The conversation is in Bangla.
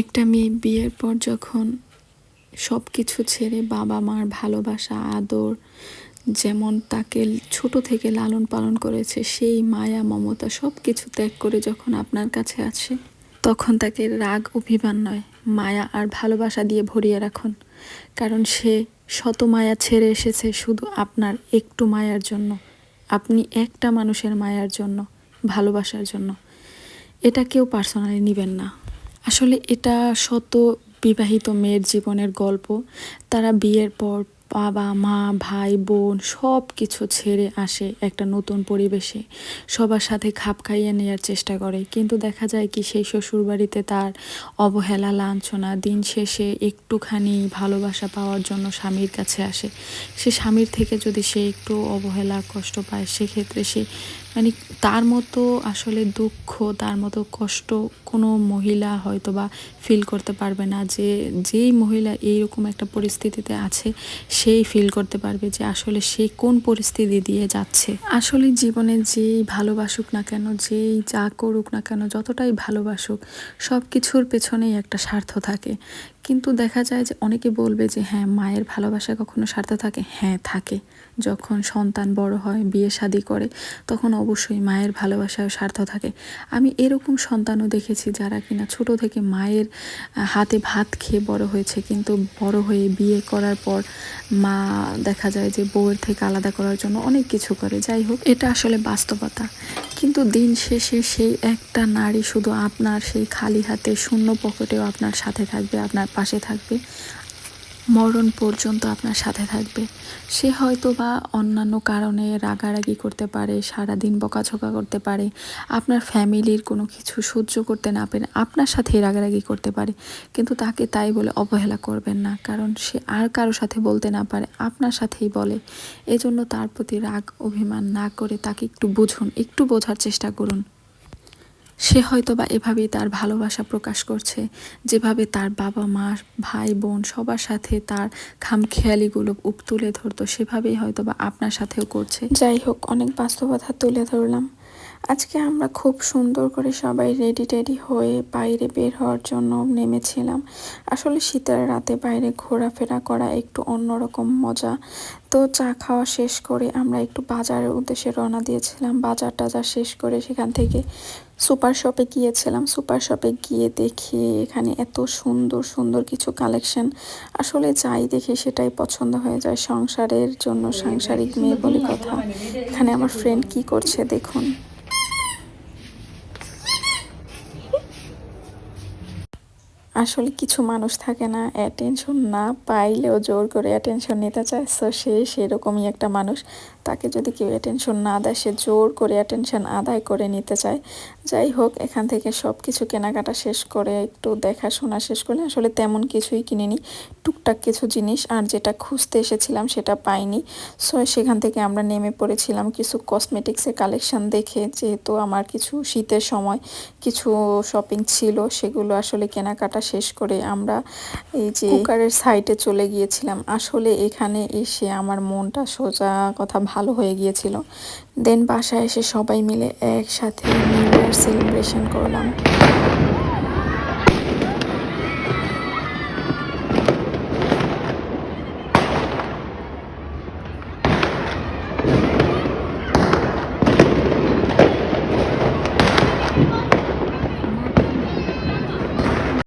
একটা মেয়ে বিয়ের পর যখন সব কিছু ছেড়ে বাবা মার ভালোবাসা, আদর যেমন তাকে ছোট থেকে লালন পালন করেছে, সেই মায়া, মমতা সব কিছু ত্যাগ করে যখন আপনার কাছে আসে তখন তাকে রাগ, অভিমান নয়, মায়া আর ভালোবাসা দিয়ে ভরিয়ে রাখুন। কারণ সে শত মায়া ছেড়ে এসেছে শুধু আপনার একটু মায়ার জন্য। আপনি একটা মানুষের মায়ার জন্য, ভালোবাসার জন্য। এটা কেউ পার্সোনালি নেবেন না। আসলে এটা শত বিবাহিত মেয়ের জীবনের গল্প। তারা বিয়ের পর বাবা, মা, ভাই, বোন সব কিছু ছেড়ে আসে একটা নতুন পরিবেশে। সবার সাথে খাপ খাইয়ে নেওয়ার চেষ্টা করে। কিন্তু দেখা যায় কি, সেই শ্বশুরবাড়িতে তার অবহেলা, লাঞ্ছনা দিন শেষে একটুখানি ভালোবাসা পাওয়ার জন্য স্বামীর কাছে আসে। সে স্বামীর থেকে যদি সে একটু অবহেলা, কষ্ট পায়, সেক্ষেত্রে সে মানে তার মতো আসলে দুঃখ, তার মতো কষ্ট কোনো মহিলা হয়তো বা ফিল করতে পারবে না যে, যেই মহিলা এইরকম একটা পরিস্থিতিতে আছে সেই ফিল করতে পারবে যে আসলে সে কোন পরিস্থিতি দিয়ে যাচ্ছে। আসলে জীবনে যেই ভালোবাসুক না কেন, যেই যা করুক না কেন, যতটাই ভালোবাসুক সব কিছুর পেছনেই একটা স্বার্থ থাকে। কিন্তু দেখা যায় যে অনেকে বলবে যে হ্যাঁ মায়ের ভালোবাসা কখনো স্বার্থ থাকে? হ্যাঁ থাকে। যখন সন্তান বড় হয়, বিয়ে শাদি করে, তখন অবশ্যই মায়ের ভালোবাসায় স্বার্থ থাকে। আমি এরকম সন্তানও দেখেছি যারা কিনা ছোট থেকে মায়ের হাতে ভাত খেয়ে বড় হয়েছে, কিন্তু বড় হয়ে বিয়ে করার পর মা দেখা যায় যে বউয়ের থেকে আলাদা করার জন্য অনেক কিছু করে, যাই হোক, এটা আসলে বাস্তবতা। কিন্তু দিন শেষে সেই একটা নারী শুধু আপনার সেই খালি হাতে শূন্য পকেটেও আপনার সাথে থাকবে, আপনার পাশে থাকবে। মরণ পর্যন্ত আপনার সাথে থাকবে। সে হয়তো বা অন্যান্য কারণে রাগারাগি করতে পারে, সারাদিন বকাঝকা করতে পারে, আপনার ফ্যামিলির কোনো কিছু সহ্য করতে না পেরে আপনার সাথেই রাগারাগি করতে পারে, কিন্তু তাকে তাই বলে অবহেলা করবেন না, কারণ সে আর কারও সাথে বলতে না পারে, আপনার সাথেই বলে। এজন্য তার প্রতি রাগ, অভিমান না করে তাকে একটু বুঝুন, একটু বোঝার চেষ্টা করুন। সে হয়তো বা এভাবেই তার ভালোবাসা প্রকাশ করছে, যেভাবে তার বাবা মা, ভাই, বোন সবার সাথে তার খামখেয়ালিগুলো উপ তুলে ধরতো, সেভাবেই হয়তো বা আপনার সাথেও করছে। যাই হোক, অনেক বাস্তবতা তুলে ধরলাম। আজকে আমরা খুব সুন্দর করে সবাই রেডি টেডি হয়ে বাইরে বের হওয়ার জন্য নেমেছিলাম। আসলে শীতের রাতে বাইরে ঘোরাফেরা করা একটু অন্যরকম মজা। তো চা খাওয়া শেষ করে আমরা একটু বাজারের উদ্দেশ্যে রওনা দিয়েছিলাম। বাজার টাজার শেষ করে সেখান থেকে সুপার শপে গিয়েছিলাম। সুপার শপে গিয়ে দেখি এখানে এত সুন্দর সুন্দর কিছু কালেকশন। আসলে যাই দেখি সেটাই পছন্দ হয়ে যায়। সংসারের জন্য সাংসারিক মেয়ে বলে কথা। এখানে আমার ফ্রেন্ড কি করছে দেখুন। আসলে কিছু মানুষ থাকে না অ্যাটেনশন না পাইলেও জোর করে অ্যাটেনশন নিতে চায়। সো সে সেরকমই একটা মানুষ। তাকে যদি কেউ অ্যাটেনশন না দেয়, সে জোর করে অ্যাটেনশন আদায় করে নিতে চায়। যাই হোক, এখান থেকে সব কিছু কেনাকাটা শেষ করে, একটু দেখাশোনা শেষ করলে আসলে তেমন কিছুই কিনিনি। টুকটাক কিছু জিনিস, আর যেটা খুঁজতে এসেছিলাম সেটা পাইনি। সো সেখান থেকে আমরা নেমে পড়েছিলাম কিছু কসমেটিক্সের কালেকশন দেখে। যেহেতু আমার কিছু শীতের সময় কিছু শপিং ছিল, সেগুলো আসলে কেনাকাটা শেষ করে আমরা এই যে কুকারের সাইডে চলে গিয়েছিলাম। আসলে এখানে এসে আমার মনটা সোজা কথা ভালো হয়ে গিয়েছিল। দেন বাসায় এসে সবাই মিলে একসাথে নিউ ইয়ার সেলিব্রেশন করলাম।